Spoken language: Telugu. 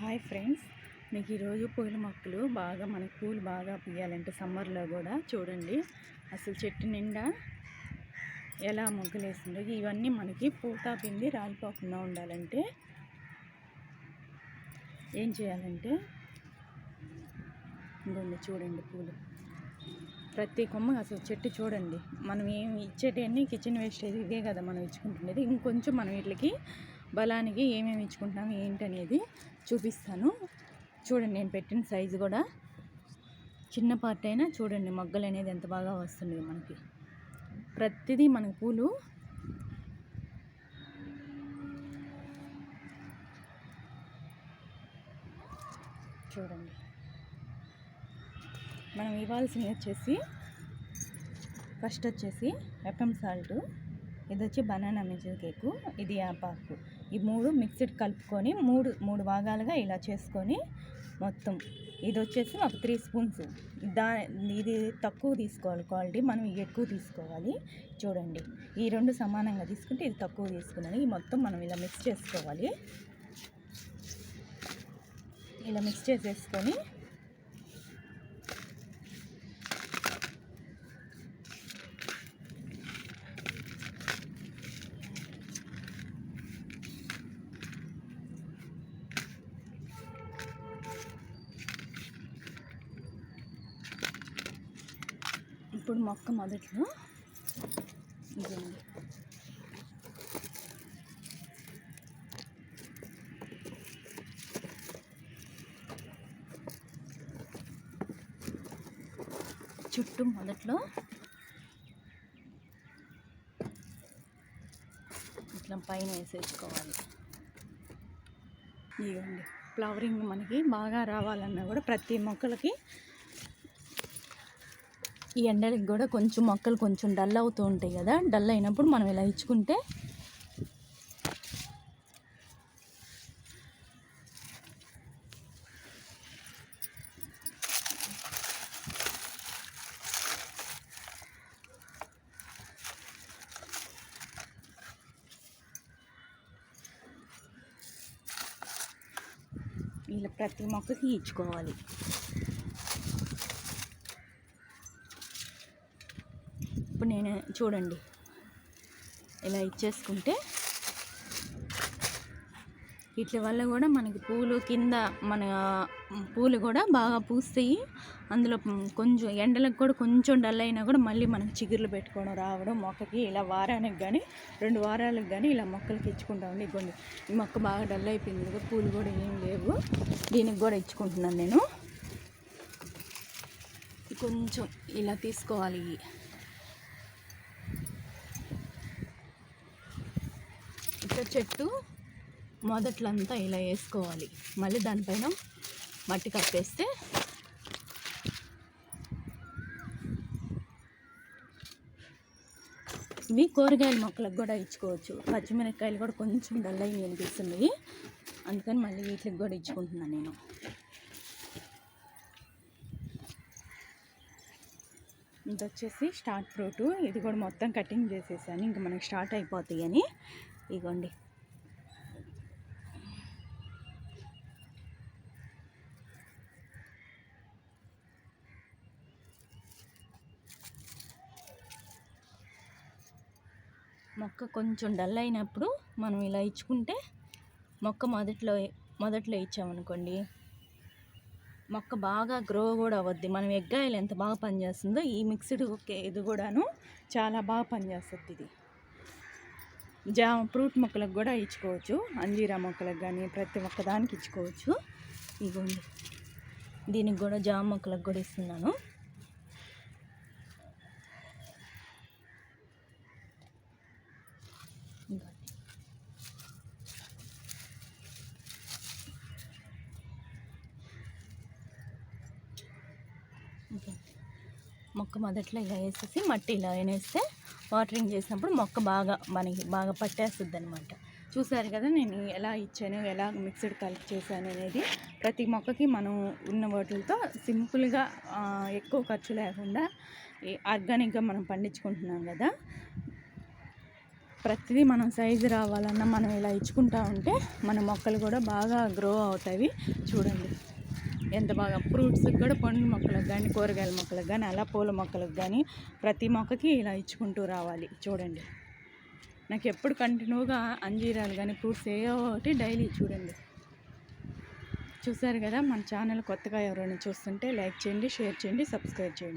Hi friends. మీకు ఈరోజు పూల మొక్కలు బాగా మనకి పూలు బాగా పూయాలంటే సమ్మర్లో కూడా చూడండి. అసలు చెట్టు నిండా ఎలా మొగ్గలు వేసిందో ఇవన్నీ మనకి పూత పిండి రాలిపోకుండా ఉండాలంటే ఏం చేయాలంటే ఇంకొండి చూడండి పూలు. ప్రతి కొమ్మ అసలు చెట్టు చూడండి. మనం ఏం ఇచ్చేటివన్నీ కిచెన్ వేస్టేజ్ ఇదే కదా మనం ఇచ్చుకుంటుండేది. ఇంకొంచెం మనం వీటికి బలానికి ఏమేమి ఇచ్చుకుంటున్నాం ఏంటనేది చూపిస్తాను. చూడండి నేను పెట్టిన సైజు కూడా. చిన్న పార్ట్ అయినా చూడండి మొగ్గలు అనేది ఎంత బాగా వస్తుంది మనకి. ప్రతిదీ మన పూలు చూడండి. మనం ఇవ్వాల్సింది వచ్చేసి ఫస్ట్ వచ్చేసి ఎఫ్ఎం సాల్ట్ ఇది వచ్చి బనానా మిజిల్ కేకు ఇది యాపాకు ఈ మూడు మిక్స్డ్ కలుపుకొని మూడు మూడు భాగాలుగా ఇలా చేసుకొని మొత్తం. ఇది వచ్చేసి ఒక త్రీ స్పూన్స్. దా ఇది తక్కువ తీసుకోవాలి క్వాలిటీ మనం ఇది ఎక్కువ తీసుకోవాలి. చూడండి ఈ రెండు సమానంగా తీసుకుంటే ఇది తక్కువ తీసుకున్నాను. ఈ మొత్తం మనం ఇలా మిక్స్ చేసుకోవాలి. ఇలా మిక్స్ చేసేసుకొని ఇప్పుడు మొక్క మొదట్లో ఇదండి చుట్టూ మొదట్లో ఇట్లా పైన వేసేసుకోవాలి. ఇవ్వండి ఫ్లవరింగ్ మనకి బాగా రావాలన్నా కూడా ప్రతి మొక్కలకి ఈ ఎండలకి కూడా కొంచెం మొక్కలు కొంచెం డల్ అవుతూ ఉంటాయి కదా. డల్ అయినప్పుడు మనం ఇలా ఇచ్చుకుంటే ఇలా ప్రతి మొక్కకి ఇచ్చుకోవాలి. నేను చూడండి. ఇలా ఇచ్చేసుకుంటే వీటి వల్ల కూడా మనకి పూలు కింద మన పూలు కూడా బాగా పూస్తాయి. అందులో కొంచెం ఎండలకు కూడా కొంచెం డల్ అయినా కూడా మళ్ళీ మనకి చిగుర్లు పెట్టుకోవడం రావడం మొక్కకి ఇలా వారానికి కానీ రెండు వారాలకు కానీ ఇలా మొక్కలకి ఇచ్చుకుంటామండి ఇవ్వండి ఈ మొక్క బాగా డల్ అయిపోయింది కదా పూలు కూడా ఏం లేవు. దీనికి కూడా ఇచ్చుకుంటున్నాను నేను. కొంచెం ఇలా తీసుకోవాలి. చెట్టు మొదట్లో అంతా ఇలా వేసుకోవాలి. మళ్ళీ దానిపైన మట్టి కప్పేస్తే ఇవి కూరగాయల మొక్కలకు కూడా ఇచ్చుకోవచ్చు. పచ్చిమిరపకాయలు కూడా కొంచెం డల్ అయ్యి అనిపిస్తుంది. అందుకని మళ్ళీ వీటికి కూడా ఇచ్చుకుంటున్నాను నేను. ఇది వచ్చేసి స్టార్ట్ ఫ్రూట్. ఇది కూడా మొత్తం కటింగ్ చేసేసాను. ఇంకా మనకి స్టార్ట్ అయిపోతాయి అని. ఇగోండి. మొక్క కొంచెం డల్ అయినప్పుడు మనం ఇలా ఇచ్చుకుంటే మొక్క మొదట్లో మొదట్లో ఇచ్చామనుకోండి మొక్క బాగా గ్రో కూడా అవ్వద్ది. మనం ఎగ్గాయలు ఎంత బాగా పనిచేస్తుందో ఈ మిక్స్డ్ ఇది కూడాను చాలా బాగా పనిచేస్తుంది ఇది. జామ ఫ్రూట్ మొక్కలకు కూడా ఇచ్చుకోవచ్చు. అంజీరా మొక్కలకు కానీ ప్రతి ఒక్కదానికి ఇచ్చుకోవచ్చు. ఇగోండి. దీనికి కూడా జామ మొక్కలకు కూడా ఇస్తున్నాను. మొక్క మొదట్లో ఇలా వేసేసి మట్టి ఇలా వేస్తే వాటరింగ్ చేసినప్పుడు మొక్క బాగా మనకి బాగా పట్టేస్తుంది అనమాట చూసారు కదా నేను ఎలా ఇచ్చాను ఎలా మిక్స్డ్ కలిపి చేశాను అనేది. ప్రతి మొక్కకి మనం ఉన్న వాటితో సింపుల్గా ఎక్కువ ఖర్చు లేకుండా ఆర్గానిక్గా మనం పండించుకుంటున్నాం కదా. ప్రతిదీ మనం సైజు రావాలన్నా మనం ఇలా ఇచ్చుకుంటా ఉంటే మన మొక్కలు కూడా బాగా గ్రో అవుతాయి. చూడండి. ఎంత బాగా ఫ్రూట్స్కి కూడా పండు మొక్కలకు కానీ కూరగాయల మొక్కలకు కానీ అలా పూల మొక్కలకు కానీ ప్రతి మొక్కకి ఇలా ఇచ్చుకుంటూ రావాలి. చూడండి. నాకు ఎప్పుడు కంటిన్యూగా అంజీరాలు కానీ ఫ్రూట్స్ ఏ ఒకటి డైలీ చూడండి. చూసారు కదా మన ఛానల్ కొత్తగా ఎవరైనా చూస్తుంటే లైక్ చేయండి షేర్ చేయండి సబ్స్క్రైబ్ చేయండి.